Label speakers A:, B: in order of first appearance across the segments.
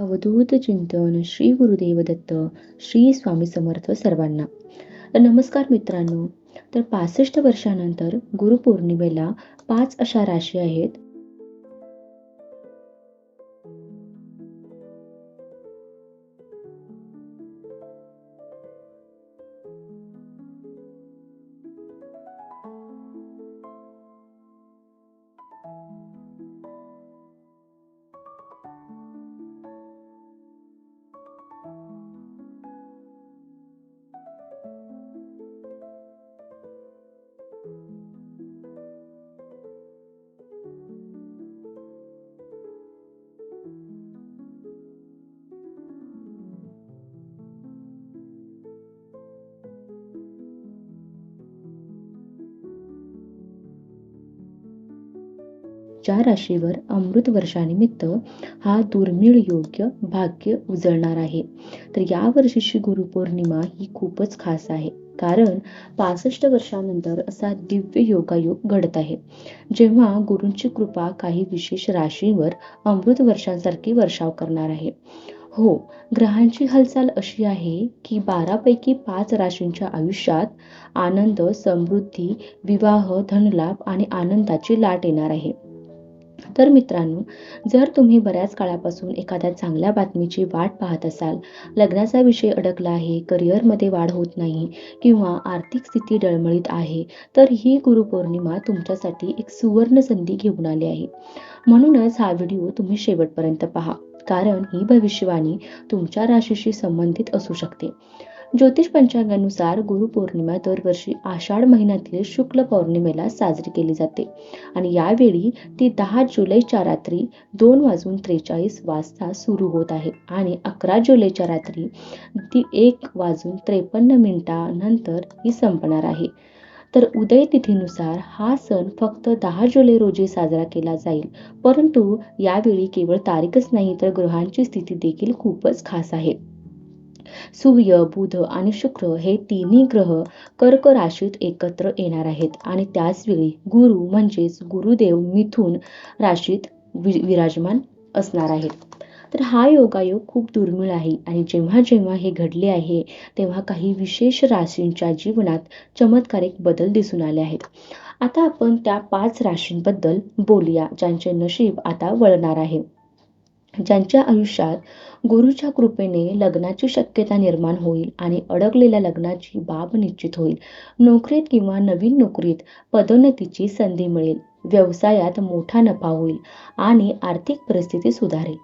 A: अवधूत चिंतन श्री गुरुदेव दत्त श्री स्वामी समर्थ सर्वांना. तर नमस्कार मित्रांनो. तर पासष्ट वर्षानंतर गुरुपौर्णिमेला पाच अशा राशी आहेत. ज्या राशीवर अमृत वर्षानिमित्त हा दुर्मिळ योग्य भाग्य उजळणार आहे. तर या वर्षीची गुरुपौर्णिमा ही खूपच खास आहे. कारण पासष्ट वर्षानंतर असा दिव्य योगायोग घडत आहे. जेव्हा गुरूंची कृपा काही विशेष राशींवर अमृत वर्षांसारखी वर्षाव करणार आहे. हो ग्रहांची हालचाल अशी आहे की बारापैकी पाच राशींच्या आयुष्यात आनंद समृद्धी विवाह धनलाभ आणि आनंदाची लाट येणार आहे. तर मित्रांनो जर तुम्ही बऱ्याच काळापासून एखाद्या चांगल्या बातमीची वाट पाहत असाल लग्नाचा विषय अडकला आहे करिअरमध्ये वाढ होत नाही किंवा आर्थिक स्थिती डळमळीत आहे तर ही गुरुपौर्णिमा तुमच्यासाठी एक सुवर्ण संधी घेऊन आली आहे. म्हणूनच हा व्हिडिओ तुम्ही शेवटपर्यंत पहा कारण ही भविष्यवाणी तुमच्या राशीशी संबंधित असू शकते. ज्योतिष पंचांगानुसार गुरुपौर्णिमा दरवर्षी आषाढ महिन्यातील शुक्ल पौर्णिमेला साजरी केली जाते. आणि यावेळी ती दहा जुलैच्या रात्री दोन वाजून त्रेचाळीस वाजता सुरू होत आहे. आणि अकरा जुलैच्या रात्री ती एक वाजून त्रेपन्न मिनिटानंतर ही संपणार आहे. तर उदय तिथीनुसार हा सण फक्त दहा जुलै रोजी साजरा केला जाईल. परंतु यावेळी केवळ तारीखच नाही तर ग्रहांची स्थिती देखील खूपच खास आहे. सूर्य बुध आणि शुक्र हे तिन्ही ग्रह कर्क राशीत एकत्र येणार आहेत. आणि त्याचवेळी गुरु म्हणजेच गुरुदेव मिथून राशीत विराजमान असणार आहेत. तर हा योगायोग खूप दुर्मिळ आहे आणि जेव्हा जेव्हा हे घडले आहे तेव्हा काही विशेष राशींच्या जीवनात चमत्कारिक बदल दिसून आले आहेत. आता आपण त्या पाच राशींबद्दल बोलूया ज्यांचे नशीब आता वळणार आहे. ज्यांच्या आयुष्यात गुरुच्या कृपेने लग्नाची शक्यता निर्माण होईल आणि अडकलेल्या लग्नाची बाब निश्चित होईल. नोकरीत किंवा नवीन नोकरीत पदोन्नतीची संधी मिळेल. व्यवसायात मोठा नफा होईल आणि आर्थिक परिस्थिती सुधारेल.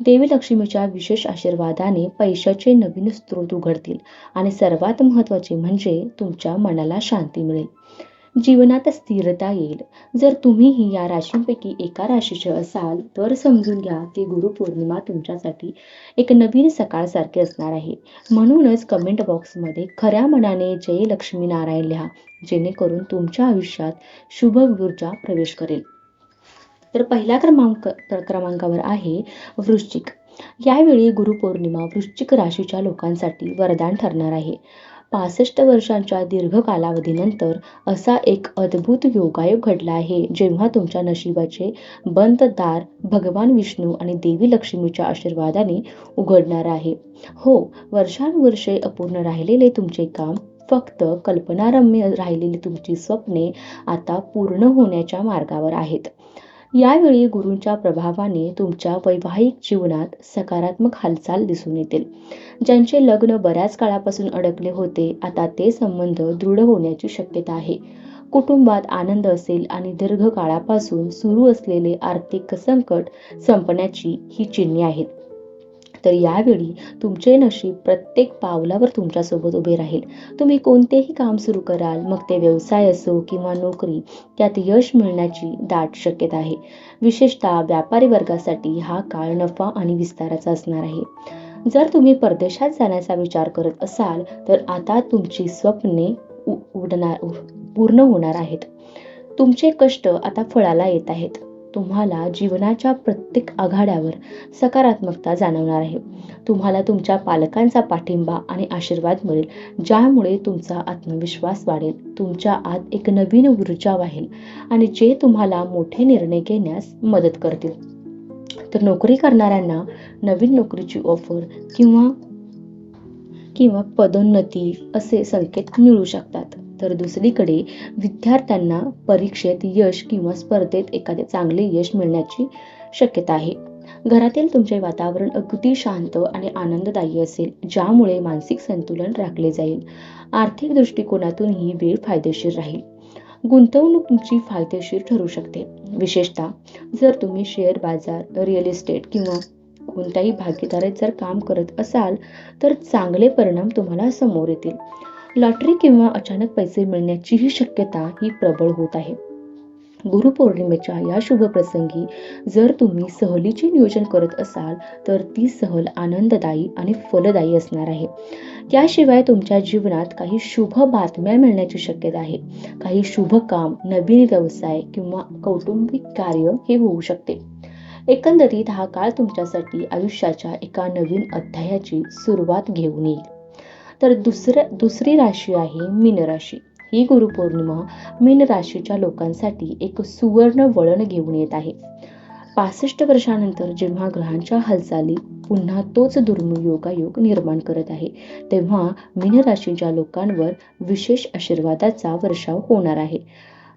A: देवी लक्ष्मीच्या विशेष आशीर्वादाने पैशाचे नवीन स्रोत उघडतील आणि सर्वात महत्त्वाचे म्हणजे तुमच्या मनाला शांती मिळेल. जीवनात स्थिरता येईल. जर तुम्हीही या राशींपैकी एका राशीचे असाल तर समजून घ्या की गुरुपौर्णिमा तुमच्यासाठी एक नवीन सकाळसारखे असणार आहे. म्हणूनच कमेंट बॉक्समध्ये खऱ्या मनाने जय लक्ष्मी नारायण लिहा जेणेकरून तुमच्या आयुष्यात शुभ ऊर्जा प्रवेश करेल. तर पहिल्या क्रमांक क्रमांकावर आहे वृश्चिक. यावेळी गुरुपौर्णिमा वृश्चिक राशीच्या लोकांसाठी वरदान ठरणार आहे. पासष्ट वर्षांच्या दीर्घ कालावधीनंतर असा एक अद्भुत योगायोग घडला आहे जेव्हा तुमच्या नशिबाचे बंद दार भगवान विष्णू आणि देवी लक्ष्मीच्या आशीर्वादाने उघडणार आहे. हो वर्षानुवर्षे अपूर्ण राहिलेले तुमचे काम फक्त कल्पनारम्य राहिलेली तुमची स्वप्ने आता पूर्ण होण्याच्या मार्गावर आहेत. यावेळी गुरूंच्या प्रभावाने तुमच्या वैवाहिक जीवनात सकारात्मक हालचाल दिसून येतील. ज्यांचे लग्न बऱ्याच काळापासून अडकले होते आता ते संबंध दृढ होण्याची शक्यता आहे. कुटुंबात आनंद असेल आणि दीर्घ काळापासून सुरू असलेले आर्थिक संकट संपण्याची ही चिन्हे आहेत. तर यावेळी तुमचे नशीब प्रत्येक पावलावर तुमच्यासोबत उभे राहील. तुम्ही कोणतेही काम सुरू कराल मग ते व्यवसाय असो किंवा नोकरी त्यात यश मिळण्याची दाट शक्यता आहे. विशेषतः व्यापारी वर्गासाठी हा काळ नफा आणि विस्ताराचा असणार आहे. जर तुम्ही परदेशात जाण्याचा विचार करत असाल तर आता तुमची स्वप्ने उडणार पूर्ण होणार आहेत. तुमचे कष्ट आता फळाला येत आहेत. तुम्हाला जीवनाच्या प्रत्येक आघाड्यावर सकारात्मकता जाणवणार आहे. तुम्हाला तुमच्या पालकांचा पाठिंबा आणि आशीर्वाद मिळेल ज्यामुळे तुमचा आत्मविश्वास वाढेल तुमच्या आत एक नवीन ऊर्जा वाहेल आणि जे तुम्हाला मोठे निर्णय घेण्यास मदत करतील. तर नोकरी करणाऱ्यांना नवीन नोकरीची ऑफर किंवा किंवा पदोन्नती असे संकेत मिळू शकतात. तर दुसरीकडे विद्यार्थ्यांना परीक्षेत यश किंवा स्पर्धेत एखादे चांगले यश मिळण्याची शक्यता आहे. घरातील तुमचे वातावरण अगदी शांत आणि आनंददायी असेल ज्यामुळे मानसिक संतुलन राखले जाईल. आर्थिक दृष्टिकोनातून ही वेळ फायदेशीर राहील. गुंतवणूक तुमची फायदेशीर ठरू शकते. विशेषतः जर तुम्ही शेअर बाजार रिअल इस्टेट किंवा कोणत्याही भागीदारीत जर काम करत असाल तर चांगले परिणाम तुम्हाला समोर येतील. लॉटरी किंवा अचानक पैसे मिळण्याचीही शक्यता ही प्रबळ होत आहे. गुरुपौर्णिमेच्या या शुभ प्रसंगी जर तुम्ही सहलीचे नियोजन करत असाल तर ती सहल आनंददायी आणि फलदायी असणार आहे. त्याशिवाय तुमच्या जीवनात काही शुभ बातम्या मिळण्याची शक्यता आहे. काही शुभ काम नवीन व्यवसाय किंवा कौटुंबिक कार्य हे होऊ शकते. एकंदरीत हा काळ तुमच्यासाठी आयुष्याच्या एका नवीन अध्यायाची सुरुवात घेऊन येईल. तर दुसऱ्या दुसरी राशी आहे मीन राशी. ही गुरुपौर्णिमा मीन राशीच्या लोकांसाठी एक सुवर्ण वळण घेऊन येत आहे. पासष्ट वर्षानंतर जेव्हा ग्रहांच्या हालचाली पुन्हा तोच दुर्मिळ योगायोग निर्माण करत आहे तेव्हा मीन राशीच्या लोकांवर विशेष आशीर्वादाचा वर्षाव होणार आहे.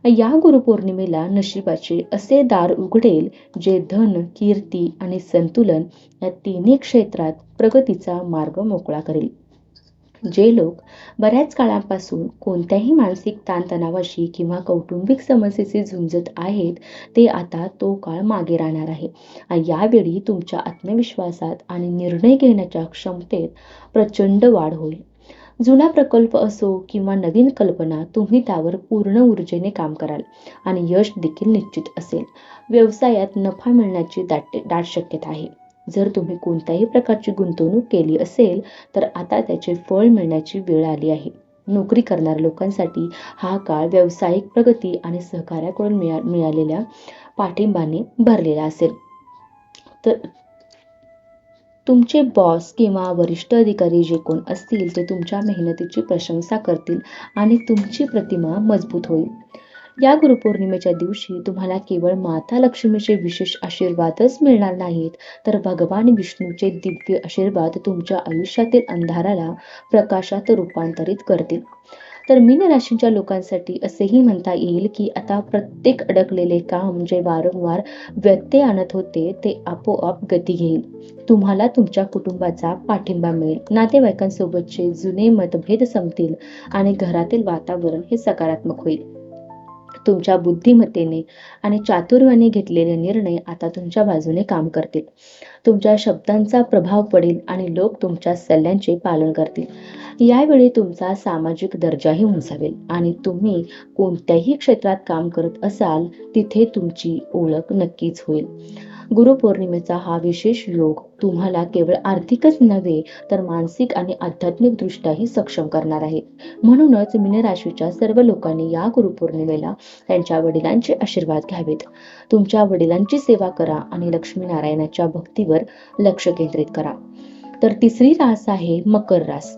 A: या गुरुपौर्णिमेला नशिबाचे असे दार उघडेल जे धन कीर्ती आणि संतुलन या तिन्ही क्षेत्रात प्रगतीचा मार्ग मोकळा करेल. जे लोक बऱ्याच काळापासून कोणत्याही मानसिक ताणतणावाशी किंवा कौटुंबिक समस्येशी झुंजत आहेत ते आता तो काळ मागे राहणार आहे. यावेळी तुमच्या आत्मविश्वासात आणि निर्णय घेण्याच्या क्षमतेत प्रचंड वाढ होईल. जुना प्रकल्प असो किंवा नवीन कल्पना तुम्ही त्यावर पूर्ण ऊर्जेने काम कराल आणि यश देखील निश्चित असेल. व्यवसायात नफा मिळण्याची दाट दाट शक्यता आहे. जर तुम्ही कोणत्याही प्रकारची गुंतवणूक केली असेल तर आता त्याचे फळ मिळण्याची वेळ आली आहे. नोकरी करणाऱ्या लोकांसाठी हा काळ व्यावसायिक प्रगती आणि सहकार्याकडून मिळा मिळालेल्या पाठिंबाने भरलेला असेल. तर तुमचे बॉस किंवा वरिष्ठ अधिकारी जे कोण असतील ते तुमच्या मेहनतीची प्रशंसा करतील आणि तुमची प्रतिमा मजबूत होईल. या गुरुपौर्णिमेच्या दिवशी तुम्हाला केवळ माता लक्ष्मीचे विशेष आशीर्वादच मिळणार नाहीत तर भगवान विष्णूचे दिव्य आशीर्वाद तुमच्या आयुष्यातील अंधाराला प्रकाशात रूपांतरित करतील. तर मीन राशीच्या लोकांसाठी असेही म्हणता येईल की आता प्रत्येक अडकलेले काम जे वारंवार व्यत्यय आणत होते ते आपोआप गती घेईल. तुम्हाला तुमच्या कुटुंबाचा पाठिंबा मिळेल. नातेवाईकांसोबतचे जुने मतभेद संपतील आणि घरातील वातावरण हे सकारात्मक होईल. तुमच्या बुद्धिमत्तेने आणि चातुर्याने घेतलेले निर्णय आता तुमच्या बाजूने काम करतील. तुमच्या शब्दांचा प्रभाव पडेल आणि लोक तुमच्या सल्ल्यांचे पालन करतील. यावेळी तुमचा सामाजिक दर्जाही उंचावेल आणि तुम्ही कोणत्याही क्षेत्रात काम करत असाल तिथे तुमची ओळख नक्कीच होईल. गुरुपौर्णिमेचा हा विशेष योग तुम्हाला केवळ आर्थिकच नव्हे तर मानसिक आणि आध्यात्मिक दृष्ट्याही सक्षम करणार आहे. म्हणूनच मीन राशीच्या सर्व लोकांनी या गुरुपौर्णिमेला त्यांच्या वडिलांचे आशीर्वाद घ्यावेत. तुमच्या वडिलांची सेवा करा आणि लक्ष्मीनारायणाच्या भक्तीवर लक्ष केंद्रित करा. तर तिसरी रास आहे मकर रास.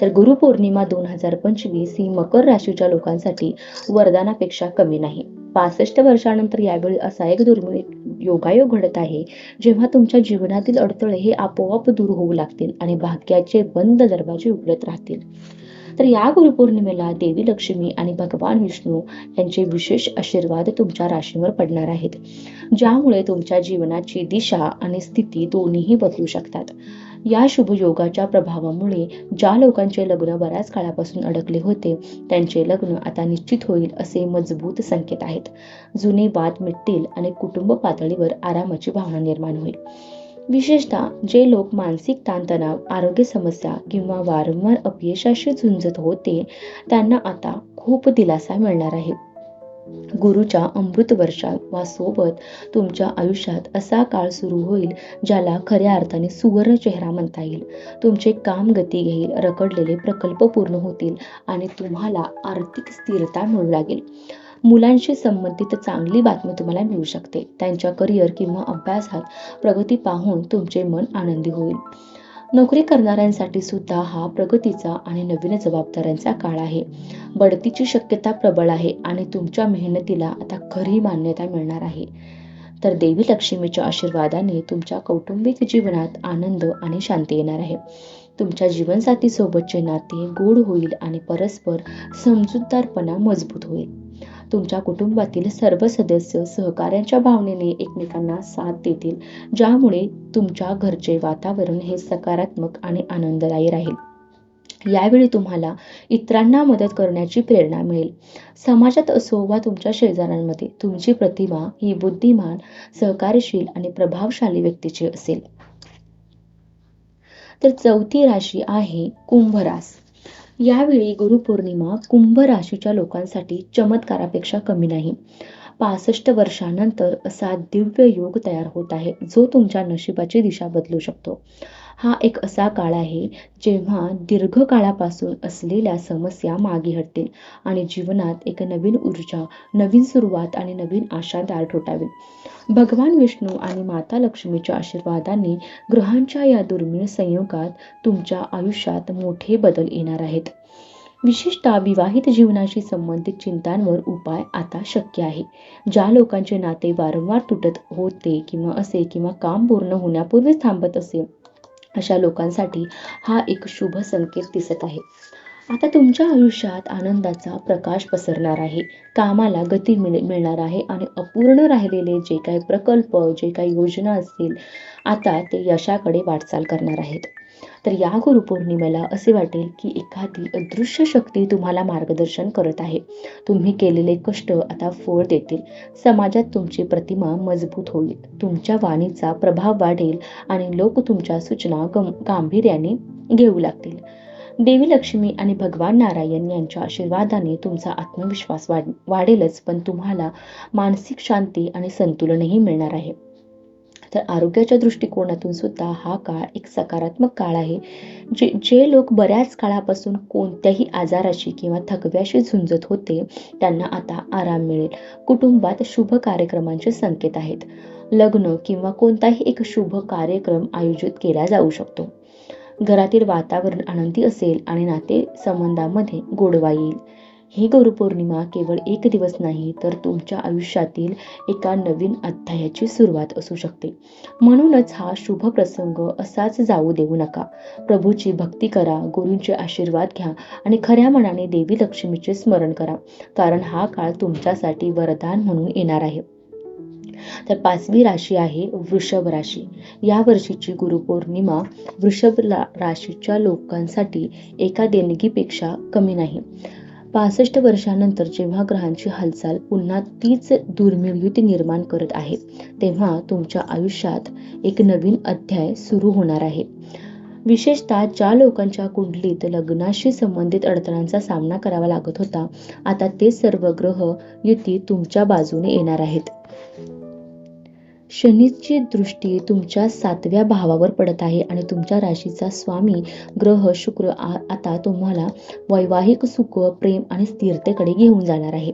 A: तर गुरुपौर्णिमा दोन हजार पंचवीस ही मकर राशीच्या लोकांसाठी वरदानापेक्षा कमी नाही. पासष्ट वर्षानंतर यावेळी असा एक दुर्मिळ योगायोग घडत आहे जेव्हा तुमच्या जीवनातील अडथळे हे आपोआप दूर होऊ लागतील आणि भाग्याचे बंद दरवाजे उघडत राहतील. तर या गुरुपौर्णिमेला देवी लक्ष्मी आणि भगवान विष्णू यांचे विशेष आशीर्वाद तुमच्या राशीवर पडणार आहेत ज्यामुळे तुमच्या जीवनाची दिशा आणि स्थिती दोन्हीही बदलू शकतात. या शुभ योगाच्या प्रभावामुळे ज्या लोकांचे लग्न बऱ्याच काळापासून अडकले होते त्यांचे लग्न आता निश्चित होईल असे मजबूत संकेत आहेत. जुने वाद मिटतील आणि कुटुंब पातळीवर आरामाची भावना निर्माण होईल. विशेषतः जे लोक मानसिक ताणतणाव आरोग्य समस्या किंवा वारंवार अपयशाशी झुंजत होते त्यांना आता खूप दिलासा मिळणार आहे. गुरुच्या अमृत वर्षात सोबत तुमच्या आयुष्यात असा काळ सुरू होईल ज्याला खऱ्या अर्थाने सुवर्ण चेहरा म्हणता येईल. तुमचे काम गती घेईल रखडलेले प्रकल्प पूर्ण होतील आणि तुम्हाला आर्थिक स्थिरता मिळू लागेल. मुलांशी संबंधित चांगली बातमी तुम्हाला मिळू शकते. त्यांच्या करिअर किंवा अभ्यासात प्रगती पाहून तुमचे मन आनंदी होईल. नोकरी करणाऱ्यांसाठी सुद्धा हा प्रगतीचा आणि नवीन जबाबदाऱ्यांचा काळ आहे. बढतीची शक्यता प्रबळ आहे आणि तुमच्या मेहनतीला आता खरी मान्यता मिळणार आहे. तर देवी लक्ष्मीच्या आशीर्वादाने तुमच्या कौटुंबिक जीवनात आनंद आणि शांती येणार आहे. तुमच्या जीवनसाथीसोबतचे नाते गोड होईल आणि परस्पर समजूतदारपणा मजबूत होईल. तुमच्या कुटुंबातील सर्व सदस्य सहकार्याच्या भावनेने एकमेकांना साथ देतील ज्यामुळे तुमच्या घरचे वातावरण हे सकारात्मक आणि आनंददायी राहील. यावेळी तुम्हाला इतरांना मदत करण्याची प्रेरणा मिळेल. समाजात असो वा तुमच्या शेजाऱ्यांमध्ये तुमची प्रतिभा ही बुद्धिमान सहकार्यशील आणि प्रभावशाली व्यक्तीची असेल. तर चौथी राशी आहे कुंभ रास. यावेळी गुरुपौर्णिमा कुंभ राशीच्या लोकांसाठी चमत्कारापेक्षा कमी नाही. पासष्ट वर्षानंतर असा दिव्य योग तयार होत आहे जो तुमच्या नशिबाची दिशा बदलू शकतो. हा एक असा काळ आहे जेव्हा दीर्घकाळापासून असलेल्या समस्या मागे हटतील आणि जीवनात एक नवीन ऊर्जा नवीन सुरुवात आणि नवीन आशा दार ठोठावी भगवान विष्णू आणि माता लक्ष्मीच्या आशीर्वादाने ग्रहांच्या या दुर्मिळ संयोगात तुमच्या आयुष्यात मोठे बदल येणार आहेत. विशेषतः विवाहित जीवनाशी संबंधित चिंतांवर उपाय आता शक्य आहे. ज्या लोकांचे नाते वारंवार तुटत होते किंवा असे किंवा काम पूर्ण होण्यापूर्वीच थांबत असे अशा लोकांसाठी हा एक शुभ संकेत दिसत आहे. आता तुमच्या आयुष्यात आनंदाचा प्रकाश पसरणार आहे. कामाला गती मिळ मिळणार आहे आणि अपूर्ण राहिलेले जे काही प्रकल्प जे काही योजना असतील आता ते यशाकडे वाटचाल करणार आहेत. तर या गुरुपौर्णिमेला असे वाटेल की एखादी अदृश्य शक्ती तुम्हाला मार्गदर्शन करत आहे. तुम्ही केलेले कष्ट आता फळ देतील. समाजात तुमची प्रतिमा मजबूत होईल. तुमच्या वाणीचा प्रभाव वाढेल आणि लोक तुमच्या सूचना गं गांभीर्याने घेऊ लागतील. देवी लक्ष्मी आणि भगवान नारायण यांच्या आशीर्वादाने तुमचा आत्मविश्वास वाढ वाढेलच पण तुम्हाला मानसिक शांती आणि संतुलनही मिळणार आहे. तर आरोग्याच्या दृष्टिकोनातून सुद्धा हा काळ एक सकारात्मक काळ आहे. जे जे लोक बऱ्याच काळापासून कोणत्याही आजाराशी किंवा थकव्याशी झुंजत होते त्यांना आता आराम मिळेल. कुटुंबात शुभ कार्यक्रमांचे संकेत आहेत. लग्न किंवा कोणताही एक शुभ कार्यक्रम आयोजित केला जाऊ शकतो. घरातील वातावरण आनंदी असेल आणि नाते संबंधामध्ये गोडवा येईल. ही गुरुपौर्णिमा केवळ एक दिवस नाही तर तुमच्या आयुष्यातील एका नवीन अध्यायाची सुरुवात असू शकते. म्हणूनच हा शुभ प्रसंग असाच जाऊ देऊ नका. प्रभूची भक्ती करा गुरूंचे आशीर्वाद घ्या आणि खऱ्या मनाने देवी लक्ष्मीचे स्मरण करा कारण हा काळ तुमच्यासाठी वरदान म्हणून येणार आहे. तर पाचवी राशी आहे वृषभ राशी. या वर्षीची गुरुपौर्णिमा वृषभ राशीच्या लोकांसाठी एका देणगीपेक्षा कमी नाही. पासष्ट वर्षानंतर जेव्हा ग्रहांची हालचाल पुन्हा तीच दुर्मिळ युती निर्माण करत आहे तेव्हा तुमच्या आयुष्यात एक नवीन अध्याय सुरू होणार आहे. विशेषतः ज्या लोकांच्या कुंडलीत लग्नाशी संबंधित अडचणांचा सामना करावा लागत होता आता ते सर्व ग्रह युती तुमच्या बाजूने येणार आहेत. शनीची दृष्टी तुमच्या सातव्या भावावर पडत आहे आणि तुमच्या राशीचा स्वामी ग्रह शुक्र आता तुम्हाला वैवाहिक सुख प्रेम आणि स्थिरतेकडे घेऊन जाणार आहे.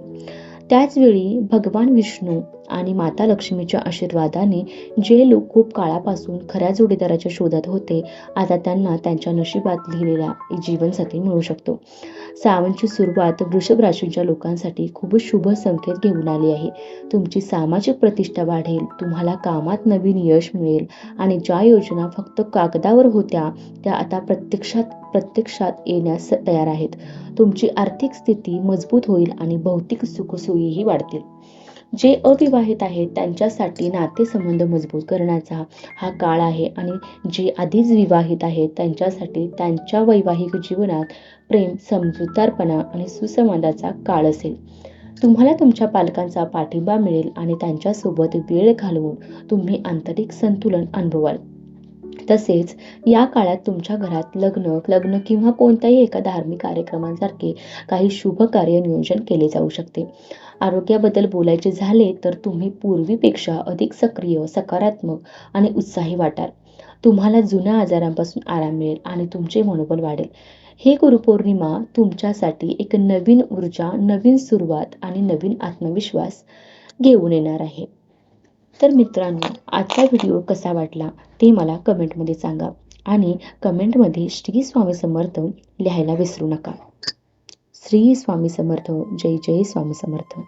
A: त्याचवेळी भगवान विष्णू आणि माता लक्ष्मीच्या आशीर्वादाने जे लोक खूप काळापासून खऱ्या जोडीदाराच्या शोधात होते आता त्यांना त्यांच्या नशिबात लिहिलेला जीवनसाथी मिळू शकतो. सावनची सुरुवात वृषभ राशीच्या लोकांसाठी खूप शुभ संकेत घेऊन आली आहे. तुमची सामाजिक प्रतिष्ठा वाढेल तुम्हाला कामात नवीन यश मिळेल आणि ज्या योजना फक्त कागदावर होत्या त्या आता प्रत्यक्षात प्रत्यक्षात येण्यास तयार आहेत. तुमची आर्थिक स्थिती मजबूत होईल आणि भौतिक सुखसोयीही वाढतील. जे अविवाहित आहेत त्यांच्यासाठी नातेसंबंध मजबूत करण्याचा हा काळ आहे आणि जे आधीच विवाहित आहेत त्यांच्यासाठी त्यांच्या वैवाहिक जीवनात प्रेम समजूतदारपणा आणि सुसंवादाचा काळ असेल. तुम्हाला तुमच्या पालकांचा पाठिंबा मिळेल आणि त्यांच्यासोबत वेळ घालवून तुम्ही आंतरिक संतुलन अनुभवाल. तसेच या काळात तुमच्या घरात लग्न लग्न किंवा कोणत्याही एका धार्मिक कार्यक्रमांसारखे काही शुभ कार्य नियोजन केले जाऊ शकते. आरोग्याबद्दल बोलायचे झाले तर तुम्ही पूर्वीपेक्षा अधिक सक्रिय सकारात्मक आणि उत्साही वाटाल. तुम्हाला जुन्या आजारांपासून आराम मिळेल आणि तुमचे मनोबल वाढेल. हे गुरुपौर्णिमा तुमच्यासाठी एक नवीन ऊर्जा नवीन सुरुवात आणि नवीन आत्मविश्वास घेऊन येणार आहे. तर मित्रांनो आजचा व्हिडिओ कसा वाटला ते मला कमेंटमध्ये सांगा आणि कमेंटमध्ये श्री स्वामी समर्थ लिहायला विसरू नका. श्री स्वामी समर्थ जय जय स्वामी समर्थ.